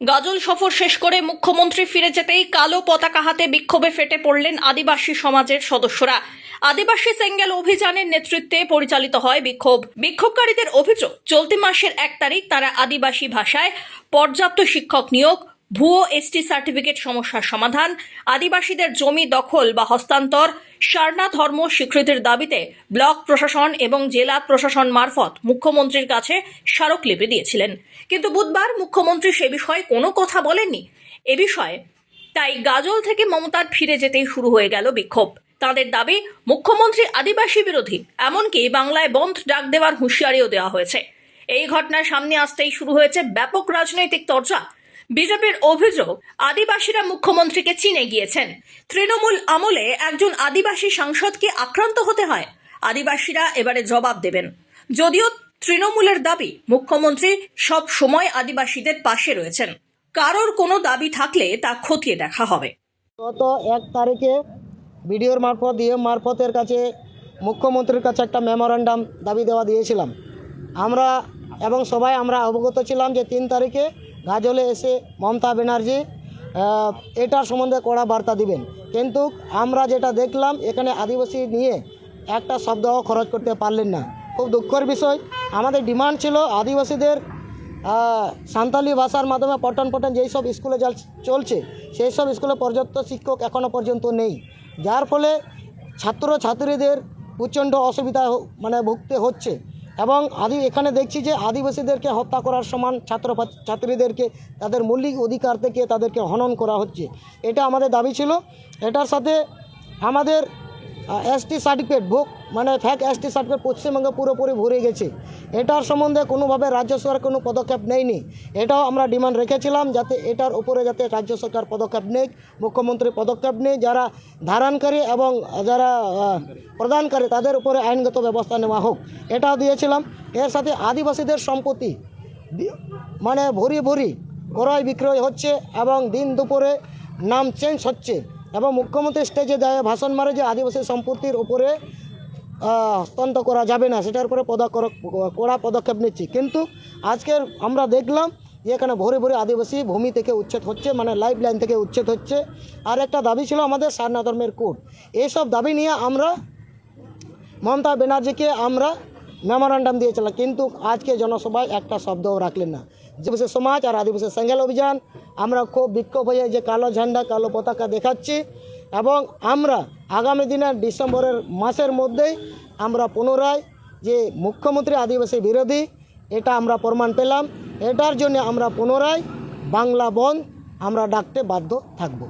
গাজল সফর শেষ করে মুখ্যমন্ত্রী ফিরে যেতেই কালো পতাকা হাতে বিক্ষোভে ফেটে পড়লেন আদিবাসী সমাজের সদস্যরা। আদিবাসী সেঙ্গেল অভিযানের নেতৃত্বে পরিচালিত হয় বিক্ষোভ। বিক্ষোভকারীদের অভিযোগ, চলতি মাসের এক তারিখ তারা আদিবাসী ভাষায় পর্যাপ্ত শিক্ষক নিয়োগ ভুয়ো এসটি সার্টিফিকেট সমস্যার সমাধান, আদিবাসীদের জমি দখল বা হস্তান্তর সারনা ধর্ম স্বীকৃতির দাবিতে ব্লক প্রশাসন এবং জেলা প্রশাসন মারফত মুখ্যমন্ত্রীর কাছে স্মারকলিপি দিয়েছিলেন। কিন্তু বুধবার মুখ্যমন্ত্রী সে বিষয়ে কোনো কথা বলেননি। এ বিষয়ে তাই গাজল থেকে মমতার ফিরে যেতেই শুরু হয়ে গেল বিক্ষোভ। তাদের দাবি, মুখ্যমন্ত্রী আদিবাসী বিরোধী, এমনকি বাংলায় বন্ধ ডাক দেওয়ার হুঁশিয়ারিও দেওয়া হয়েছে। এই ঘটনার সামনে আসতেই শুরু হয়েছে ব্যাপক রাজনৈতিক চর্চা বিজেপির অভিযোগ, আদিবাসীরা মুখ্যমন্ত্রীকে চিনে গিয়েছেন। তৃণমূল আমলে একজন আদিবাসী সাংসদকে আক্রান্ত হতে হয়। আদিবাসীরা এবারে জবাব দেবেন। যদিও তৃণমূলের দাবি, মুখ্যমন্ত্রী সব সময় আদিবাসীদের পাশে রয়েছেন। কারোর কোনো দাবি থাকলে তা খতিয়ে দেখা হবে। গত এক তারিখে বিডিওর মারফত দিয়ে মারফতের কাছে, মুখ্যমন্ত্রীর কাছে একটা মেমোরান্ডাম দাবি দেওয়া দিয়েছিলাম। আমরা এবং সবাই আমরা অবগত ছিলাম যে তিন তারিখে গাজলে এসে মমতা ব্যানার্জি এটার সম্বন্ধে কড়া বার্তা দিবেন। কিন্তু আমরা যেটা দেখলাম, এখানে আদিবাসী নিয়ে একটা শব্দও খরচ করতে পারলেন না। খুব দুঃখের বিষয়, আমাদের ডিমান্ড ছিল আদিবাসীদের সাঁওতালি ভাষার মাধ্যমে পটন পটন যেই সব স্কুলে চলছে, সেই সব স্কুলে পর্যাপ্ত শিক্ষক এখনও পর্যন্ত নেই। যার ফলে ছাত্র ছাত্রীদের প্রচণ্ড অসুবিধা মানে ভুগতে হচ্ছে। এবং আদি, এখানে দেখছি যে আদিবাসীদেরকে হত্যা করার সমান ছাত্র ছাত্রীদেরকে, তাদের মৌলিক অধিকার থেকে তাদেরকে হনন করা হচ্ছে। এটা আমাদের দাবি ছিল। এটার সাথে আমাদের এসটি সার্টিফিকেট বুক মানে ফ্যাক এসটি সার্টিফিকেট পশ্চিমবঙ্গে পুরোপুরি ভরে গেছে। এটার সম্বন্ধে কোনোভাবে রাজ্য সরকার কোনো পদক্ষেপ নেয়নি। এটাও আমরা ডিমান্ড রেখেছিলাম যাতে এটার উপরে যাতে রাজ্য সরকার পদক্ষেপ নেয় মুখ্যমন্ত্রী পদক্ষেপ নেয় যারা ধারণকারী এবং যারা প্রদানকারী, তাদের উপরে আইনগত ব্যবস্থা নেওয়া হোক। এটাও দিয়েছিলাম। এর সাথে আদিবাসীদের সম্পত্তি মানে ভরি ভরি ক্রয় বিক্রয় হচ্ছে এবং দিন দুপুরে নাম চেঞ্জ হচ্ছে। এবং মুখ্যমন্ত্রী স্টেজে দেয় ভাষণ মারে যে আদিবাসী সম্পত্তির উপরে হস্তান্তর করা যাবে না, সেটার উপরে পদক্ষেপ কড়া পদক্ষেপ নিচ্ছি। কিন্তু আজকের আমরা দেখলাম এখানে ভরে ভরে আদিবাসী ভূমি থেকে উচ্ছেদ হচ্ছে মানে লাইফ লাইন থেকে উচ্ছেদ হচ্ছে। আর একটা দাবি ছিল আমাদের সারনা ধর্মের কোর্ট এইসব দাবি নিয়ে আমরা মমতা ব্যানার্জিকে আমরা মেমোরান্ডাম দিয়েছিলাম, কিন্তু আজকে জনসভায় একটা শব্দও রাখলেন না। আদিবাসী সমাজ আর আদিবাসী সেঙ্গেল অভিযান। আমরা খুব বিক্ষোভ হয়ে যে কালো ঝান্ডা, কালো পতাকা দেখাচ্ছি এবং আমরা আগামী দিনের ডিসেম্বরের মাসের মধ্যেই আমরা পুনরায় যে মুখ্যমন্ত্রী আদিবাসী বিরোধী, এটা আমরা প্রমাণ পেলাম। এটার জন্য আমরা পুনরায় বাংলা বন আমরা ডাকতে বাধ্য থাকব।